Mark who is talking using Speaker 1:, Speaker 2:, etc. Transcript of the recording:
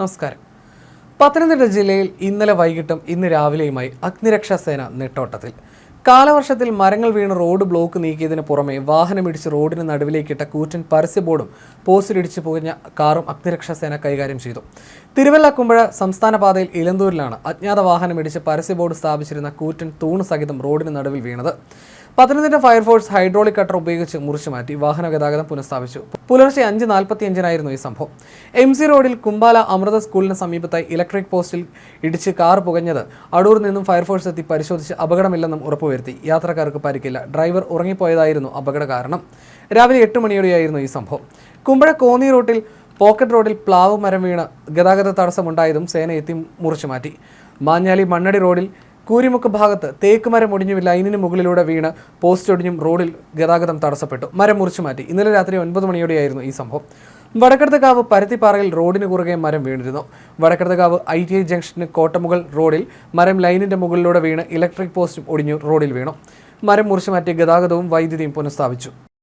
Speaker 1: നമസ്കാരം. പത്തനംതിട്ട ജില്ലയിൽ ഇന്നലെ വൈകിട്ടും ഇന്ന് രാവിലെയുമായി അഗ്നിരക്ഷാ സേന നെട്ടോട്ടത്തിൽ. കാലവർഷത്തിൽ മരങ്ങൾ വീണ് റോഡ് ബ്ലോക്ക് നീക്കിയതിന് പുറമെ വാഹനമിടിച്ച് റോഡിന് നടുവിലേക്കിട്ട കൂറ്റൻ പരസ്യ ബോർഡും പോസ്റ്റിലിടിച്ച് പോകഞ്ഞ കാറും അഗ്നിരക്ഷാ സേന കൈകാര്യം ചെയ്തു. തിരുവല്ല കുമ്പഴ സംസ്ഥാന പാതയിൽ ഇലന്തൂരിലാണ് അജ്ഞാത വാഹനമിടിച്ച് പരസ്യ ബോർഡ് സ്ഥാപിച്ചിരുന്ന കൂറ്റൻ തൂണ് സഹിതം റോഡിന് നടുവിൽ വീണത്. പത്തനംതിട്ട ഫയർഫോഴ്സ് ഹൈഡ്രോളിക് കട്ടർ ഉപയോഗിച്ച് മുറിച്ചു മാറ്റി വാഹന ഗതാഗതം പുനഃസ്ഥാപിച്ചു. പുലർച്ചെ അഞ്ച് നാൽപ്പത്തി അഞ്ചിനായിരുന്നു ഈ സംഭവം. എം സി റോഡിൽ കുമ്പാല അമൃത സ്കൂളിന് സമീപത്തായി ഇലക്ട്രിക് പോസ്റ്റിൽ ഇടിച്ച് കാർ പുകഞ്ഞത് അടൂർ നിന്നും ഫയർഫോഴ്സ് എത്തി പരിശോധിച്ച് അപകടമില്ലെന്നും ഉറപ്പുവരുത്തി. യാത്രക്കാർക്ക് പരിക്കില്ല. ഡ്രൈവർ ഉറങ്ങിപ്പോയതായിരുന്നു അപകട കാരണം. രാവിലെ എട്ട് മണിയോടെയായിരുന്നു ഈ സംഭവം. കുമ്പഴ കോന്നി റോഡിൽ പോക്കറ്റ് റോഡിൽ പ്ലാവ് മരം വീണ് ഗതാഗത തടസ്സമുണ്ടായതും സേന എത്തി മുറിച്ചു മാറ്റി. മാഞ്ഞാലി മണ്ണടി റോഡിൽ കൂരിമുക്ക് ഭാഗത്ത് തേക്ക് മരം ഒടിഞ്ഞു ലൈനിന് മുകളിലൂടെ വീണ് പോസ്റ്റ് ഒടിഞ്ഞും റോഡിൽ ഗതാഗതം തടസ്സപ്പെട്ടു. മരം മുറിച്ചു മാറ്റി. ഇന്നലെ രാത്രി ഒൻപത് മണിയോടെയായിരുന്നു ഈ സംഭവം. വടക്കടത്തുകാവ് പരുത്തിപ്പാറയിൽ റോഡിന് കുറുകെ മരം വീണിരുന്നു. വടക്കടത്തുകാവ് ഐ ടി ഐ ജംഗ്ഷന് കോട്ടമുകൾ റോഡിൽ മരം ലൈനിന്റെ മുകളിലൂടെ വീണ് ഇലക്ട്രിക് പോസ്റ്റും ഒടിഞ്ഞു റോഡിൽ വീണു. മരം മുറിച്ചു മാറ്റി ഗതാഗതവും വൈദ്യുതിയും പുനഃസ്ഥാപിച്ചു.